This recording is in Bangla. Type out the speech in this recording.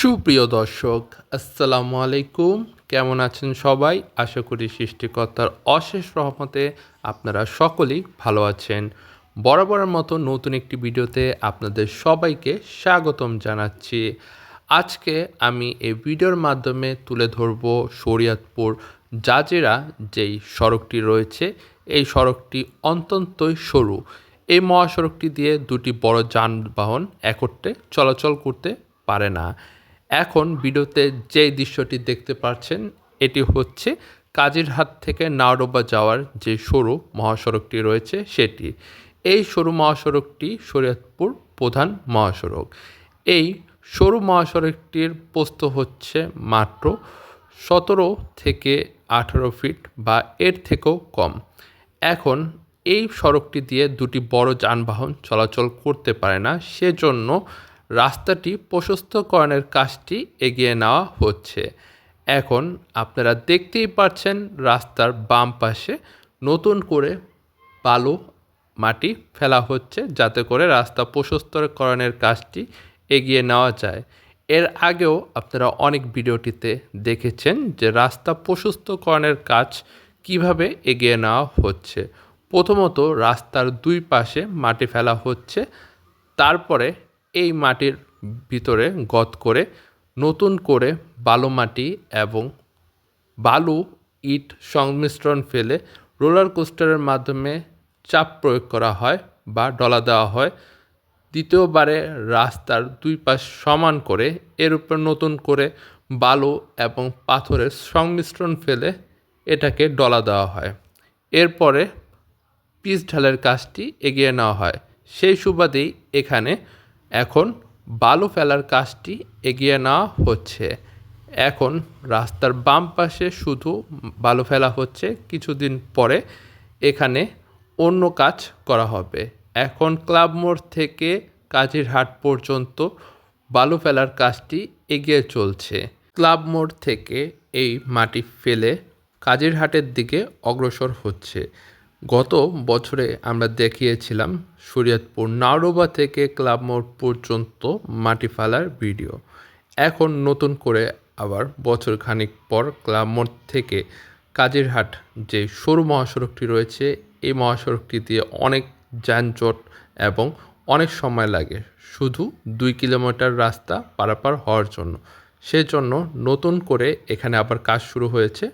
সুপ্রিয় দর্শক, আসসালামু আলাইকুম। কেমন আছেন সবাই? আশা করি সৃষ্টিকর্তার অশেষ রহমতে আপনারা সকলেই ভালো আছেন। বরাবরের মতো নতুন একটি ভিডিওতে আপনাদের সবাইকে স্বাগতম জানাচ্ছি। আজকে আমি এই ভিডিওর মাধ্যমে তুলে ধরব শরিয়তপুর জাজেরা যেই সড়কটি রয়েছে। এই সড়কটি অত্যন্তই সরু। এই মহাসড়কটি দিয়ে দুটি বড় যানবাহন একত্রে চলাচল করতে পারে না। এখন ভিডিওতে যে দৃশ্যটি দেখতে পাচ্ছেন, এটি হচ্ছে কাজিরহাট থেকে নাওডোবা যাওয়ার যে সরু মহাসড়কটি রয়েছে সেটি। এই সরু মহাসড়কটি শরীয়তপুর প্রধান মহাসড়ক। এই সরু মহাসড়কটির প্রস্থ হচ্ছে মাত্র সতেরো থেকে আঠারো ফিট বা এর থেকেও কম। এখন এই সড়কটি দিয়ে দুটি বড় যানবাহন চলাচল করতে পারে না, সেজন্য রাস্তাটি প্রশস্তকরণের কাজটি এগিয়ে নেওয়া হচ্ছে। এখন আপনারা দেখতেই পাচ্ছেন রাস্তার বাম পাশে নতুন করে বালু মাটি ফেলা হচ্ছে যাতে করে রাস্তা প্রশস্তকরণের কাজটি এগিয়ে নেওয়া যায়। এর আগেও আপনারা অনেক ভিডিওটিতে দেখেছেন যে রাস্তা প্রশস্তকরণের কাজ কীভাবে এগিয়ে নেওয়া হচ্ছে। প্রথমত রাস্তার দুই পাশে মাটি ফেলা হচ্ছে, তারপরে এই মাটির ভিতরে গত করে নতুন করে বালু মাটি এবং বালু, ইট সংমিশ্রণ ফেলে রোলার কোস্টারের মাধ্যমে চাপ প্রয়োগ করা হয় বা ডলা দেওয়া হয়। দ্বিতীয়বারে রাস্তার দুই পাশ সমান করে এর উপর নতুন করে বালু এবং পাথরের সংমিশ্রণ ফেলে এটাকে ডলা দেওয়া হয়। এরপরে পিচ ঢালের কাজটি এগিয়ে নেওয়া হয়। সেই সুবাদেই এখানে এখন বালু ফেলার কাজটি এগিয়ে নেওয়া হচ্ছে। এখন রাস্তার বাম পাশে শুধু বালু ফেলা হচ্ছে। কিছুদিন পরে এখানে অন্য কাজ করা হবে। এখন ক্লাব মোড় থেকে কাজিরহাট পর্যন্ত বালু ফেলার কাজটি এগিয়ে চলছে। ক্লাব মোড় থেকে এই মাটি ফেলে কাজিরহাটের দিকে অগ্রসর হচ্ছে। গত বছরে আমরা দেখিয়েছিলাম শরীয়তপুর নাওডোবা থেকে ক্লাব মোড় পর্যন্ত মাটি ফেলার ভিডিও। এখন নতুন করে আবার বছর খানিক পর ক্লাব মোড় থেকে কাজিরহাট যে সরু মহাসড়কটি রয়েছে, এই মহাসড়কটি দিয়ে অনেক যানজট এবং অনেক সময় লাগে শুধু দুই কিলোমিটার রাস্তা পারাপার হওয়ার জন্য। সেজন্য নতুন করে এখানে আবার কাজ শুরু হয়েছে।